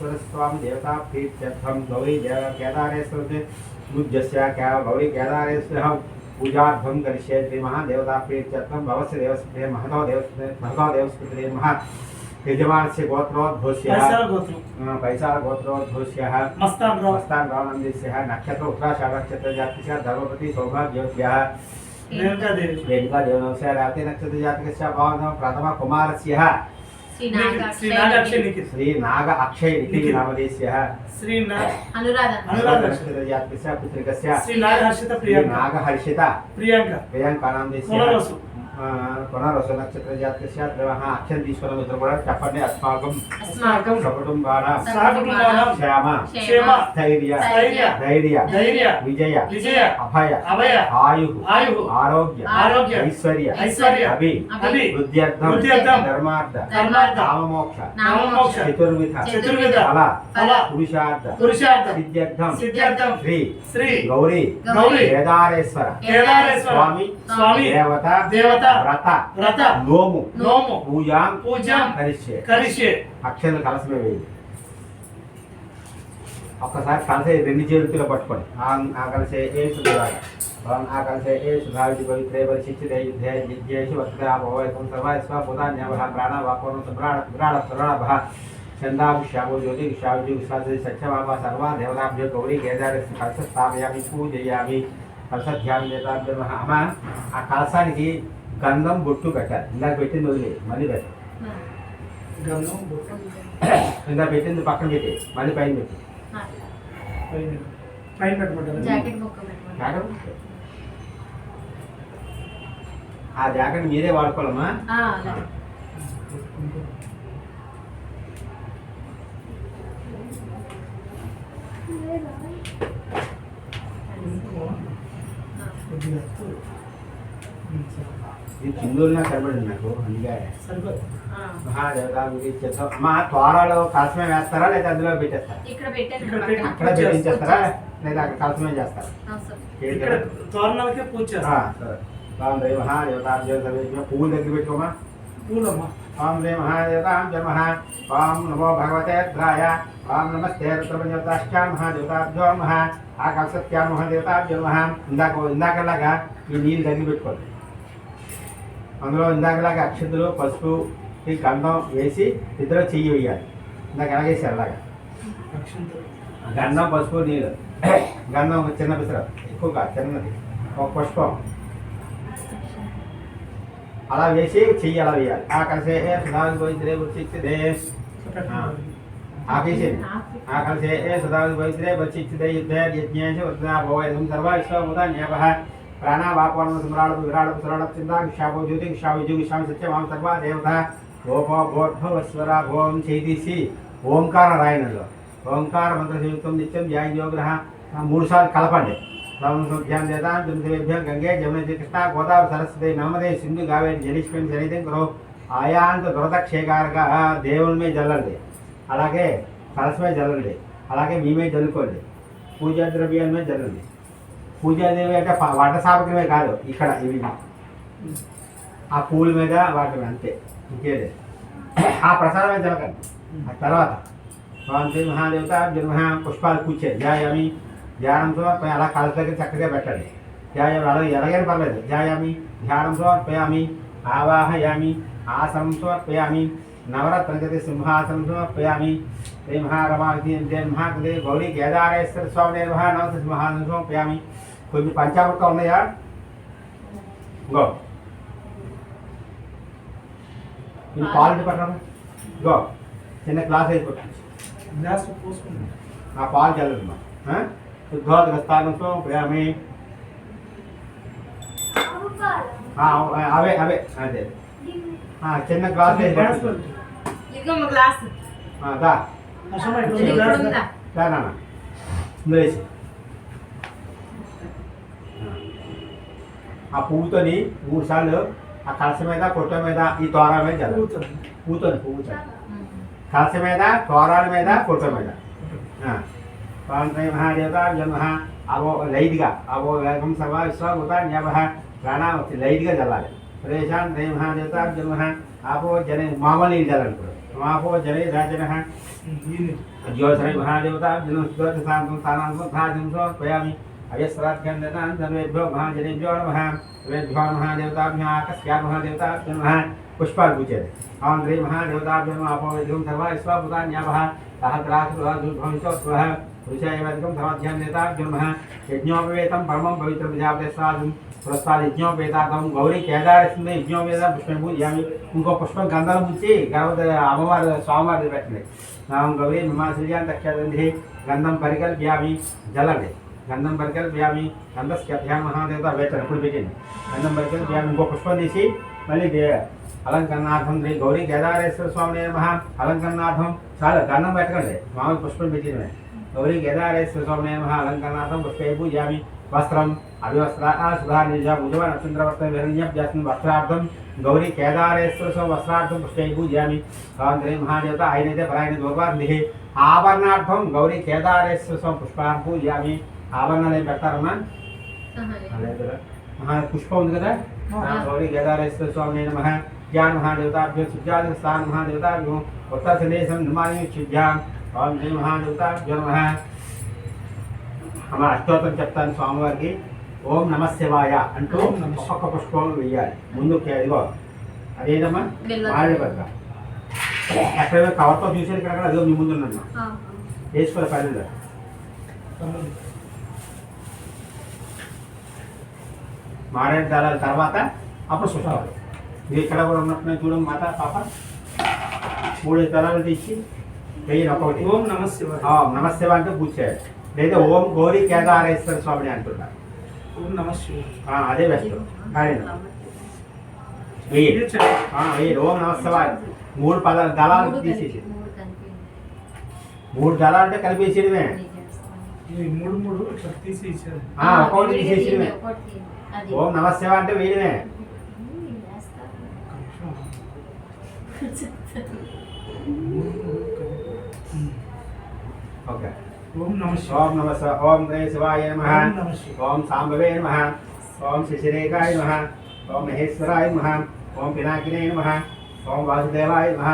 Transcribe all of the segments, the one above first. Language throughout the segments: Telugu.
स्वाम देवता देवताभ्यर्थम गौरी केदारेश्वर से मुजस्या क्या गौरी केदारेश्वर हम पूजार्थम करिष्ये श्री प्रीत्यर्थम भवस्य देवस्य महतो देवस्य महतो देवस्य महा यजमानस्य गोत्रोद्घोष्यः नंदी से है नक्षत्र उत्तरा उत्तराषाढ नक्षत्र जातिस्य धर्मपति सौभाग्योद्यः से रात्रि नक्षत्र जाति के साथ भाव प्रथमा जातकस्य भावनं प्रथमकुमारस्य శ్రీ నాగ అక్షయ నిఖిల్ శ్రీ నాగ అక్షయ నిఖిల్ నామదేశ్య శ్రీ అనురాధ అనురాధ హర్షిత శ్రీ నాగ హర్షిత ప్రియాంక నాగ హర్షిత ప్రియాంక ప్రియాంక నామదేశ్య गुणरसनक्षत्रजात्यस्यात् क्रमः अत्यन्तीश्वरमित्रगुणः कपटे अस्माकं अस्माकं सकुटुम्बानां सकुटुम्बानां श्याम श्याम धैर्य धैर्य धैर्य धैर्य विजय विजय अभय अभय आयुः आयुः आरोग्य आरोग्य ऐश्वर्य ऐश्वर्य अभि अभि वृद्ध्यर्थं वृद्ध्यर्थं धर्मार्थ धर्मार्थ काममोक्ष काममोक्ष चतुर्विध चतुर्विध फल फल पुरुषार्थ पुरुषार्थ सिद्ध्यर्थं सिद्ध्यर्थं श्री श्री गौरी गौरी केदारेश्वर केदारेश्वर स्वामी स्वामी देवता देवता వ్రత వ్రత నోము నోము పూజాం పూజాం కరిష్యే కరిష్యే అక్షరం కలసమే వేయండి ఒక్కసారి కలిసే రెండు చేతులు పట్టుకోండి ఆ- ఆ కలిసే ఏ సుధాగా భవన్ ఆ కలిసే ఏ సుధావిటి పవిత్రే పరిశిక్షితే యుద్ధే విద్యేషు వస్త్రా భవైకం సర్వాస్వ బుధాన్యవః ప్రాణ వాకోన సంభ్రాణ విరాడ పురాణభ చందాభిషామో జ్యోతి విషావిజు విశ్వాస సత్యమాప సర్వా దేవతాభ్యో గౌరీ కేదారస్య కలస స్థాపయామి పూజయామి కలసధ్యామి నేతాభ్యమ అమ్మ ఆ కలసానికి గంధం బొట్టు పెట్టాలి ఇందాక పెట్టింది వదిలే మళ్ళీ పెట్టాలి గంధం బొట్టు ఇందాక పెట్టింది పక్కన పెట్టి మళ్ళీ పైన పెట్టి. పైన పెట్టమంటారు ఆ జాకెట్ మీరే వాడుకోవాలమ్మా. అలాగే. ఇది చిందూరులో కనబడింది నాకు అందుకే సరిపోదు ఆ. మహాదేవత మీకు ఇచ్చేస్తాం అమ్మా త్వరలో కలసమే వేస్తారా లేదా అందులో పెట్టేస్తారా ఇక్కడ పెట్టాను ఇక్కడ పక్కన. అక్కడ పెట్టించేస్తారా లేదా అక్కడ కలసమే చేస్తారా అవసరం. ఇక్కడ తోరణాలకే పూజ ఆ, చేస్తాం సరే రామదేవ మహాదేవతాభ్యో సర్వేభ్యో పువ్వుల దగ్గర పెట్టుకోమా పూలమ్మ ఓం శ్రీ మహాదేవతాం జన్మ ఓం నమో భగవతే ద్రాయ ఓం నమస్తే రుద్రపంచతాశ్చా మహాదేవతాభ్యో నమః ఆ కలసత్యా మహాదేవతాభ్యో నమః ఇందాక ఇందాకలాగా ఈ నీళ్ళు దగ్గర పెట్టుకోండి అందులో ఇందాకలాగా అక్షంతులు పసుపు ఈ గంధం వేసి ఇద్దరు చెయ్యి వేయాలి. ఇందాక ఎలాగేసారు అలాగా? గంధం పసుపు నీళ్ళు. గంధం ఒక చిన్న పిసర. ఎక్కువగా చిన్నది. ఒక పుష్పం. అలా వేసి చెయ్యి అలా వేయాలి. ఆ కలిసే సుధావి గోవింద్రే ఉచిత్తే ఆపేసేది ఆ. కలిసే సుధావి గోవింద్రే వచ్చిత్తే యుద్ధే యజ్ఞేష వృద్ధా భోవైదం సర్వ విశ్వముద న్యాపః ప్రాణావాపవన సుమరాళ విరాళ సురాళ చిందా విషాభో జ్యోతి విషా జ్యోగి విషాం సత్యమాం సర్వ దేవత. గోపో గోడ్భవస్వర భోం చేతిసి ఓంకార రాయణంలో ఓంకార మంత్ర సంయుక్తం నిత్యం ధ్యాన యోగ్రహ మూడు సార్లు కలపండి. ధ్యానం చేతాం తులసిభ్యం గంగే జమున కృష్ణ గోదావరి సరస్వతి నమ్మదే సింధు గావేరి జలీష్మణి జనితం గురు ఆయాంత దురదక్షేకారక దేవుని మీద జల్లండి. అలాగే కలస మీద జల్లండి. అలాగే మీ మీద జల్లుకోండి. పూజా ద్రవ్యాల మీద జల్లండి. పూజాదేవి అంటే వంట సామగ్రమే కాదు ఇక్కడ ఇవి ఆ పూల మీద వాటి అంతే ఇంకేదే ఆ ప్రసాదమే జలకండి ఆ తర్వాత స్వామి మహాదేవత జన్మ పుష్పాలు కూర్చే ధ్యాయామి ధ్యానంతో అలా కాళ్ళ దగ్గర చక్కగా పెట్టండి ధ్యాయామి అలా ఎలాగైనా పర్లేదు ధ్యాయామి ధ్యానం సమర్పయామి ఆవాహయామి ఆసనం సమర్పయామి నవరత్న గతి సింహాసనం సమర్పయామి శ్రీ మహారమావతి మహాకృతి గౌరీ కేదారేశ్వర స్వామి నవత సింహాసనం సమర్పయామి కొంచెం పంచామృతం ఉన్నాయా గో ఇది పాలు పట్టడం గో చిన్న గ్లాస్ వేసి పట్టు గ్లాస్ పోసుకుంటాం ఆ పాలు చల్లదమ్మా శుద్ధోదక స్థానంతో ప్రేమి ఆ, అవే అవే అదే చిన్న గ్లాస్ గ్లాస్ దా ఇందులో వేసి ఆ పువ్వుతోని మూడు సార్లు ఆ కలస మీద కొట్ట మీద ఈ తోర మీద చల్లాలి పూతుంది. పువ్వుతోని పువ్వుతో ఉమ్. కలస మీద తోరాల మీద కొట్ట మీద స్వామి మహాదేవత జన్మ అవో లైట్గా అవో వేగం సర్వ విశ్వభూత న్యాప ప్రాణావతి లైట్గా చల్లాలి ప్రదేశాన్ దయ మహాదేవత జన్మ ఆపో జన మామూలు నీళ్ళు చల్లాలి ఇప్పుడు సమాపో జలే రాజనః ఈయన జ్యోతిరై మహాదేవతా జనం अयस्राभ्यन्नतान्धवेभ्यो महाजनेभ्यो नमः वेभ्यो नमः आकस्या महादेवताभ्यो नमः पुष्पार्बुचे आन्द्रे महादेवताभ्यो नमः गौरी कहदार इसमें पुष्प यानी उनको पुष्प गंधा मुझे गौरी मीमांसा ज्ञान गंधम परिकल्प्यामी గంధం పరికల్ప్యామి గంధస్యభ్యాం మహాదేవత వేటారు ఇప్పుడు పెట్టండి గంధం పరికల్ప్యామి ఇంకో పుష్పం తీసి మళ్ళీ దే- అలంకరణార్థం శ్రీ గౌరీ కేదారేశ్వర స్వామి నమ అలంకరణార్థం చాలా గంధం పెట్టకండి మామూలు పుష్పం పెట్టినవే గౌరీ కేదారేశ్వర స్వామి నమ అలంకరణార్థం పుష్పే పూజామి వస్త్రం అవివస్త్ర సుధా నిజ భుజవ నక్షత్రవర్త విరణ్యభ్యాసం వస్త్రార్థం గౌరీ కేదారేశ్వర స్వామి వస్త్రార్థం పుష్పే పూజామి స్వామి మహాదేవత ఆయనైతే పరాయణ దుర్వార్ధి ఆభరణార్థం గౌరీ కేదారేశ్వర స్వామి పుష్పాన్ని పూజామి ఆభరణాలు ఏం పెడతారమ్మా లేదు మహా పుష్పం ఉంది కదా? ఆ గౌరీ కేదారేశ్వర స్వామి నమ జ్ఞాన మహాదేవతాభ్యో సుజాత స్థాన మహాదేవతాభ్యో ఉత్తర సందేశం నిర్మాణి శుద్ధ్యాం ఓం శ్రీ మహాదేవతాభ్యో నమ అమ్మ అష్టోత్తరం చెప్తాను స్వామివారికి ఓం నమ శివాయ అంటూ ఓం. ఒక్కొక్క పుష్పం వెయ్యాలి. ముందు ఇదిగో అదేదమ్మా? బెల్లం. మారేడు పక్క ఎక్కడ కవర్తో చూసారు ఇక్కడ అదిగో మీ ముందు ఉన్నాను వేసుకోవాలి పర్లేదు. మారేడు దళాల తర్వాత అప్పుడు పుష్పాలు. ఇది ఇక్కడ కూడా ఉన్నట్టున్నాయి చూడండి మాట పాప. మూడు దళాలు తీసి వెయ్యి ఒకటి. ఓం నమ శివాయ. ఆ, నమస్తే అంటే పూజ చేయాలి. లేదా ఓం గౌరీ కేదారేశ్వర స్వామిని అంటున్నారు. ఓం నమ శివాయ. ఆ, అదే బెస్ట్ వెయ్యి. ఓం నమస్తవాయి మూడు పదాలు దళాలు తీసేసి మూడు దళాలు అంటే కలిపేసేయడమే. మూడు మూడు ఇట్లా తీసేసేయడమే. ఓం నమస్తేవా అంటే వేయడమే. ఓకే. ఓం నమ ఓం నమ ఓం శ్రీ శివాయ నమ ఓం సాంబవే నమ ఓం శశిరేఖాయ నమ ఓం మహేశ్వరాయ నమ ఓం పినాకినే నమ ఓం వాసుదేవాయ నమ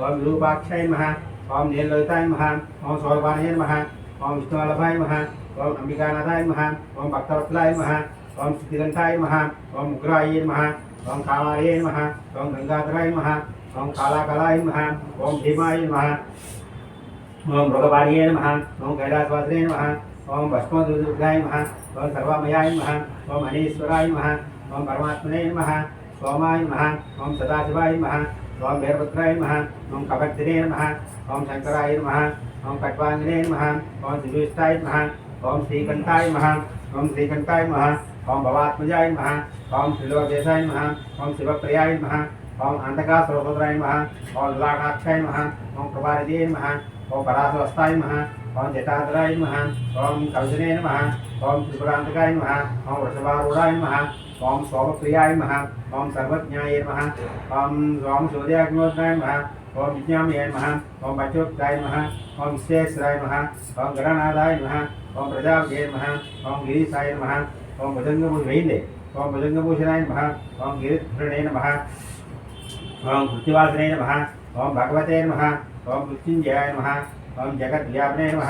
ఓం విరూపాక్షాయ నమ ఓం నీలలోహితాయ నమ ఓం సౌరభానయ నమ ఓం విష్ణువల్లభాయ నమ ఓం అంబికానాథాయ నమ ఓం భక్తవత్సలాయ నమ ఓం సిద్ధిగంఠాయ నమ ఓం ఉగ్రాయ నమ ఓం కామార్య నమ ఓం గంగాధరాయ నమ ఓం కాళాకళాయ నమ ఓం భీమాయ నమ ఓం మృగపాణియే నమ ఓం కైలాసవాసనే నమ ఓం భస్మదుర్గాయ నమ ఓం సర్వమయాయ నమ ఓం అనీశ్వరాయ నమ ఓం పరమాత్మనే నమ సోమాయ నమ ఓం సదాశివాయ నమ ఓం వీరభద్రాయ నమ ఓం కభర్దినే నమ ఓం శంకరాయ నమ ఓం కట్వాంగినే నమ ఓం శివిష్టాయ నమ ఓం శ్రీకంఠాయ నమ ఓం శ్రీకంఠాయ నమ ఓం భవాత్మజాయ నమ ఓం త్రిలోకేశాయ నమ ఓం శివప్రియాయ నమ ఓం అంధకాసురభద్రాయ నమ ఓం దులాటాక్షాయ నమ ఓం కృపారిదే నమ ఓం పరాశవస్తాయ నమ ఓం జటాధరాయ నమ ఓం కవిజనే నమ ఓం త్రిపురాంతకాయ నమ ఓం వృషభారూఢాయ నమ ఓం సోమప్రియాయ నమ ఓం సర్వజ్ఞాయ నమ ఓం ఓం సూర్యాగ్నోద్రాయ నమ ఓం విజ్ఞామయ నమ ఓం పంచోక్తాయ నమ ఓం విశ్వేశ్వరాయ నమ ఓం గణనాథాయ నమ ఓం ప్రజాపతే నమ ఓం గిరీశాయ నమ ఓం భుజంగభూ వెయ్యింది ఓం భుజంగభూషణాయ నమ ఓం గిరిధృణే నమ ఓం కృత్తివాసనే నమ ఓం భగవతే నమ ఓం మృత్యుంజయాయ నమ ఓం జగద్వ్యాపనే నమ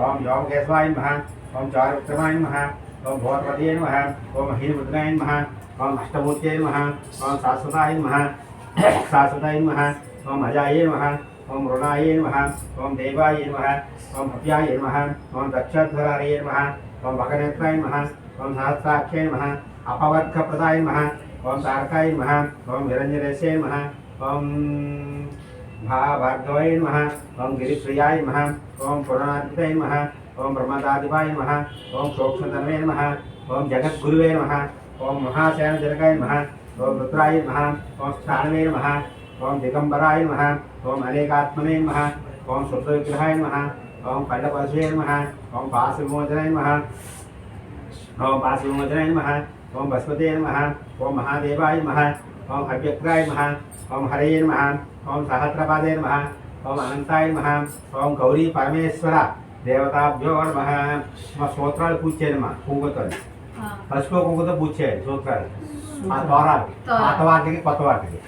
ఓం యోగకేశవాయ నమ ఓం చారుక్రమాయ నమ ఓం భూతపదే నమ ఓం హీనముద్రాయ నమ ఓం అష్టమూర్తే నమ ఓం శాశ్వతాయ నమ శాశ్వతాయ నమ ఓం అజాయ నమ ఓం రుణాయ నమ ఓం దేవాయ నమ ఓం భవ్యాయ నమ ఓం దక్షధ్వరాయ నమ ఓం భగనేత్రాయ నమ ఓం సహస్రాక్షే నమ అపవర్గప్రదాయ నమ ఓం తారకాయ నమ ఓం నిరంజనేశే నమ ఓం భా నమ ఓం గిరిప్రియాయ నమ ఓం పురాణాధిపై నమ ఓం బ్రహ్మదాధిపాయ నమ ఓం సూక్ష్మధర్మే నమ ఓం జగద్గురువే నమ ఓం మహాసేన జనకాయ నమ ఓం రుద్రాయ నమ ఓం స్థానవే నమ ఓం దిగంబరాయ నమ ఓం అనేకాత్మనే నమ ఓం శుద్ధవిగ్రహాయ నమ ఓం పండపరశువే నమ ఓం పాశవిమోచనాయ నమ ఓం పాశవిమోచనాయ నమ ఓం బస్మతే నమ ఓం మహాదేవాయ నమ ఓం అవ్యక్రాయ నమ ఓం హరయే నమ. ఓం సహస్రపాదే నమ. ఓం అనంతాయ నమ. ఓం గౌరీ పరమేశ్వర దేవతాభ్యో నమ. మా సూత్రాలు పూజ చేయాలమ్మా కుంకుతో పసుపు కుంకుతో పూజ చేయాలి సూత్రాలు ఆ తోరాలు పాత వాటికి కొత్త వాటికి.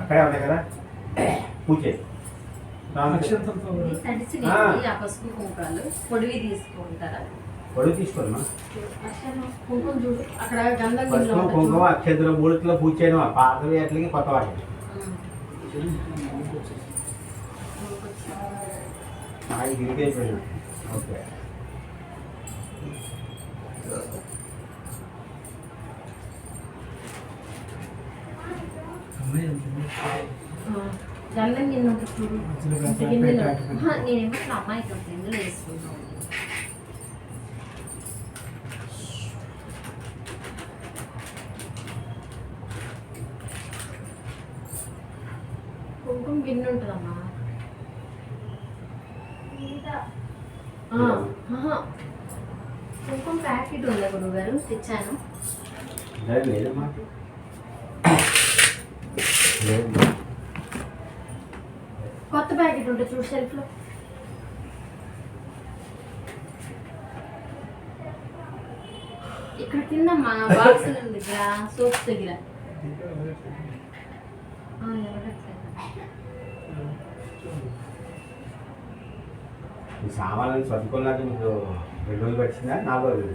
అక్కడే ఉన్నాయి కదా? పూజ చేయి. స్నానం చేయి. అక్షంతలతో ఇది తడిసినవి ఆ పసుపు కుంకాలు పొడివి తీసుకుంటారా. పొడి గిన్నెలో పసుపు కుంకుమ. అక్షంతలు మూడిట్లో పూజ చేయడం పాత వేట్లకి కొత్త వాటికి ఇది అయిపోయింది ఓకే. గంధం గిన్నె నేనేమో ఇట్లా అమ్మాయికి ఒక గిన్నెలో వేసుకున్నాను కుంకుమ గిన్నె ఉంటుందమ్మా ఆ, ఆహా. ప్యాకెట్ ఉందా గురువు గారు తెచ్చాను. కొత్త ప్యాకెట్ ఉంటుంది చూడు షెల్ఫ్లో ఇక్కడ కింద మా బాక్స్ దగ్గర. సోప్స్ దగ్గర సామాన్లు సర్దుకోలేక మీకు రెండు రోజులు పట్టిందా? నాలుగు రోజులు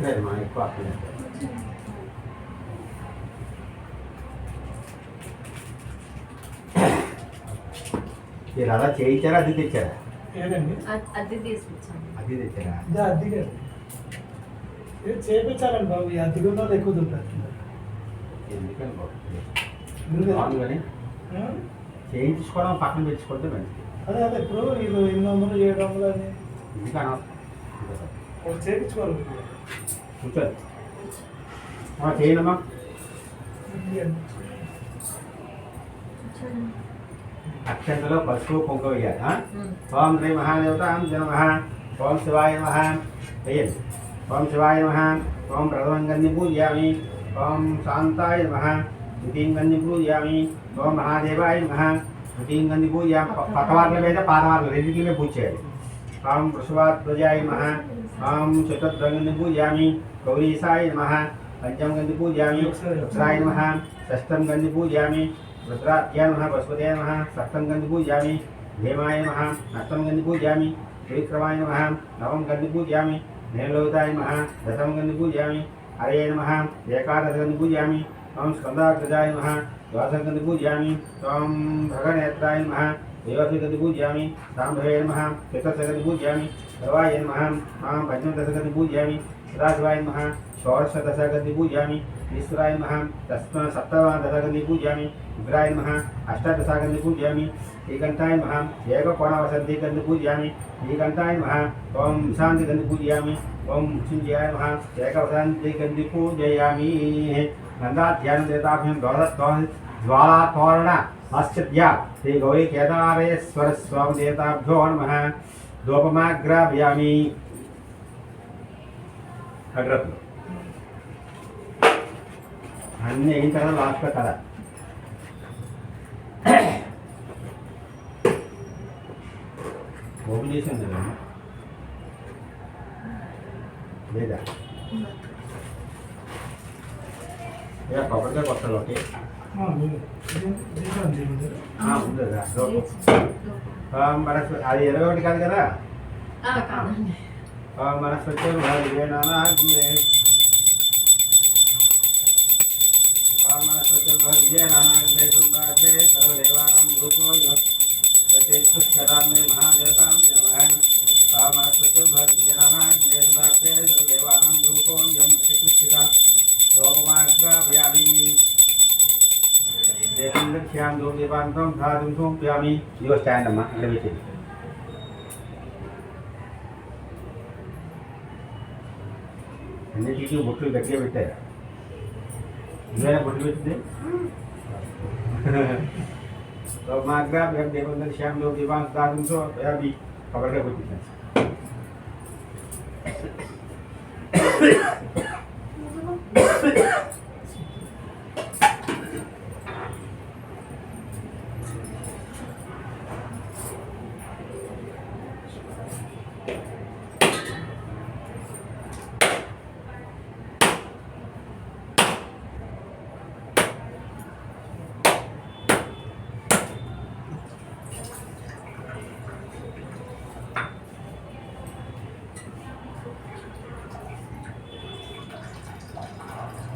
పిల్లలు మా ఎక్కువ అక్కలేదు మీరు అలా చేయించారా అది తెచ్చారా? ఏదండి? అది తీసుకొచ్చాను. అది తెచ్చారా? ఇదే అద్దెగా ఇది చేపించాలండి బాబు ఈ అద్దె గుణాలు ఎక్కువ దొరుకుతాయి ఎందుకని బాబు? చేయించుకోవడం పక్కన పెంచుకుంటే మంచిది. అదే అదే ఇప్పుడు ఇది ఎనిమిది వందలు ఏడు వందలు అని. ఎందుకనో? ఒకటి చేయించుకోవాలి కూర్చోండి అమ్మా, చేయండమ్మా అక్షంతలో పసుపు కుంకుమ వేయాలి ఆ? ఓం శ్రీ మహాదేవతాం నమ ఓం శివాయ నమ వేయండి ఓం శివాయ నమ ఓం ప్రథమం గంధి పూజయామి ఓం శాంతాయ నమ ద్వితీయం గంధి పూజయామి ఓం మహాదేవాయ నమ తృతీయం గంధి పూజయామి పక్కవార్ల మీద పాదవార్ల రెండింటి మీద పూజ చేయాలి ఓం వృషభాధ్వజాయ నమ ఓం చతుర్థంగంధి పూజయామి గౌరీసాయ నమ పంచం గంది పూజయామి వృక్షాయ నమ షష్టం గంది పూజయామి రుద్రాధ్యాయ నమ బృహస్పతయ నమ సప్తం గంది పూజయామి భీమాయ నమ అష్టం గంది పూజయామి త్రివిక్రమాయ నమ నవం గంది పూజయామి నీలలోహితాయ నమ దశం గంది పూజయామి హరే నమ ఏకాదశ గంది పూజయామి ఓం స్కందాగ్రజాయ నమ ద్వాదశం గంది పూజయామి త్వం భగనేత్రాయ నమ దేవసి గంధి పూజయామి సాంభవే నమ చతుర్దశ గంధి పూజయామి సర్వాయ నమ మాం పంచమదశ గంధి పూజయామి సదాశివాయ నమ షోడశదశ గంధి పూజయామి ఈశ్వరాయ నమ దశ సప్తదశ గంధి పూజయామి ఉగ్రాయ నమ అష్టాదశ గంధి పూజయామి శ్రీకంఠాయ నమ ఏకకోణవసంతి గంధి పూజయామి శ్రీకంఠాయ నమ ఓం శాంతి గంధి పూజయామి ఓం మృత్యుంజయాయ నమ ఏకవసంతి గంధి పూజయామి గంధాధ్యాన దేవతాభ్యం జ్వాలాతోరణ ఆశ్చర్య శ్రీ గౌరీ కేదారేశ్వర స్వామి దేవతాభ్యో నమ ధూపమాగ్రాభయామి అగ్రత్తులు అన్నీ అయిన తర్వాత లాస్ట్లో కదా ఓపెన్ చేసి ఉంది కదా లేదా ఇక కొబ్బరికాయ కొత్తలు ఒకటి ఆ, ఉంది కదా ధూపం. ఆ, మనసు అది ఇరవై ఒకటి కాదు కదా కాదండి ఆ, మనసు వచ్చే నానా మనస్పతి నానాగ్రే సుందాగ్రే సర్వదేవానం రూపో ప్రతిష్ఠితాన్ని మహాదేవతాం నమః ఆ మనస్పతి భర్గే నానాగ్రే సుందాగ్రే సర్వదేవానం రూపో యం ప్రతిష్ఠిత లోకమాగ్రాభయామి దేవ శ్యామ్ దోం ధాతుం సోంప్యామి ఇదిగో స్టాండ్ అమ్మా ఇక్కడ పెట్టింది అన్నిటికీ బొట్లు గట్టిగా పెట్టారు ఇదేనా బొట్లు పెట్టింది మాగ్రా దేవందర్ శ్యామ్ దోం దీపాంతం ధాతుం సోంప్యామి కొబ్బరికాయ పెట్టింది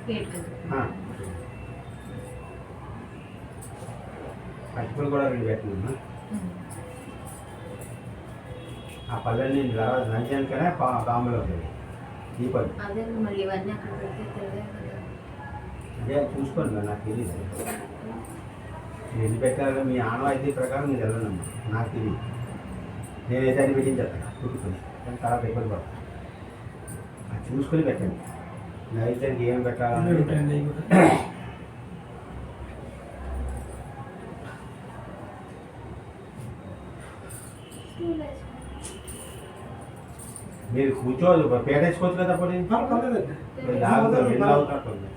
పేట్ పచ్చిపులు కూడా రెండు పెట్టినమ్మా ఆ పళ్ళని తర్వాత నంచానికనే పా తాంబూలో ఉంటుంది ఈ పళ్ళు అదే కదా చూసుకోండి నాకు తెలియదు ఎన్ని పెట్టారో మీ ఆనవాయితీ ప్రకారం మీరు వెళ్ళనమ్మా నాకు తెలియదు నేనైతే అన్ని పెట్టించేస్తాను కుట్టుకొని కానీ తర్వాత ఇబ్బంది పడతాను అది చూసుకొని పెట్టండి. నైవేద్యానికి ఏం పెట్టాలని మీరు కూర్చోదు పేరేసుకోవచ్చు కదా ఇప్పుడు లాగుతారు ఎన్ని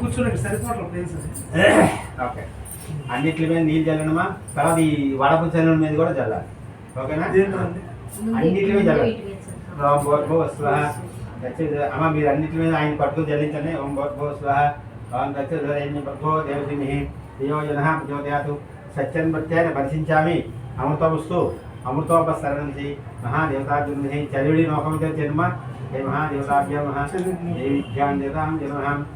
కూర్చోండి సరిపోవట్లేదు ప్లేస్ అది. ఓకే. అన్నిటి మీద నీళ్ళు చల్లడమా తర్వాత ఈ వడపు చల్లడం మీద కూడా చల్లాలి. ఓకేనా? అన్నిటి మీద చల్లాలి స్వహ. అమ్మ మీరు అన్నిటి మీద ఆయన పట్టుకుని చల్లించండి. ఓం భోర్భో స్వహ. ఓం దక్షిణ భర్గో దేవసిని దియోజన ప్రచోదయాతు సత్యం ప్రత్యాన్ని పరిశించామి. అమృతవస్తు అమృతోపసరణి మహాదేవతాభ్యుర్మి చలివిడి నోకం జన్మ. హే మహాదేవతాభ్య మహా. దేవిభ్యాం దేవతాం జనమహాం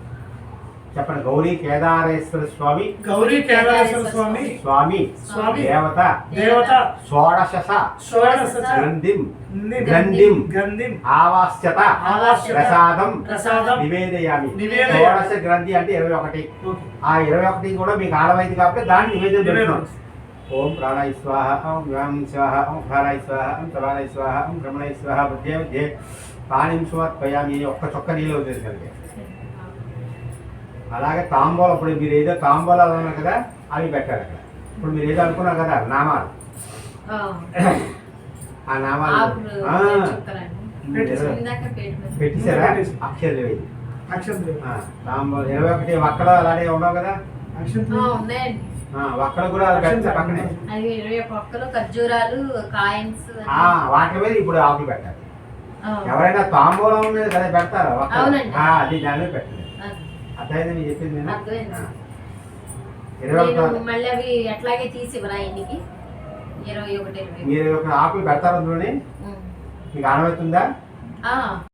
చెప్పండి గౌరీ కేదారేశ్వర స్వామి. గౌరీ కేదారేశ్వర స్వామి. స్వామి. స్వామి. దేవత. దేవత. షోడశ షోడశ గ్రంథిం. ఆవాస్యత. ఆవాస్యత. ప్రసాదం. ప్రసాదం. నివేదయామి. షోడశ గ్రంథి అంటే ఇరవై ఒకటి. ఆ ఇరవై ఒకటి కూడా మీకు ఆడవైంది కాబట్టి దాన్ని నివేదన పెడుతున్నాం. నివేదన. ఓం ప్రాణాయ స్వాహ ఓం వ్యాం స్వాహ ఓం ప్రాణాయ స్వాహ ఓం సమానాయ స్వాహ ఓం భ్రమణాయ స్వాహ బుద్ధే బుద్ధే పాణిం సమర్పయామి అని ఒక్క చొక్క నీళ్ళు వదిలేదు కలిగే అలాగే తాంబూలం ఇప్పుడు మీరు ఏదో తాంబూలాలు అన్నారు కదా అవి పెట్టారు అక్కడ. ఇప్పుడు మీరు ఏదో అనుకున్నారు కదా నామాలు. ఆ, ఆ నామాలు. ఆకులు ఆ, చుక్కలండి. ఇరవై- ఇందాక పేట్ మీద పెట్టేశారా? పెట్టేసి. అక్షరం ఇరవై ఒకటి వక్కలు అలాగే ఉండవు కదా? కూడా పక్కనే. అది ఇరవై ఒక్క ఒక్కలు ఖర్జూరాలు కాయిన్స్ ఆ, వాటి మీద ఇప్పుడు ఆకులు పెట్టాలి. ఎవరైనా తాంబూలం మీద కదా పెడతారు? అది దాని మీద అర్థమైంది మీరు చెప్పింది నేను? నేను మళ్ళీ అవి తీసి ఇంటికి ఇరవై ఒకటి ఇరవై మీరు ఒక ఆకులు పెడతారు అందులోనే. మీకు ఆనవుతుందా ఆ,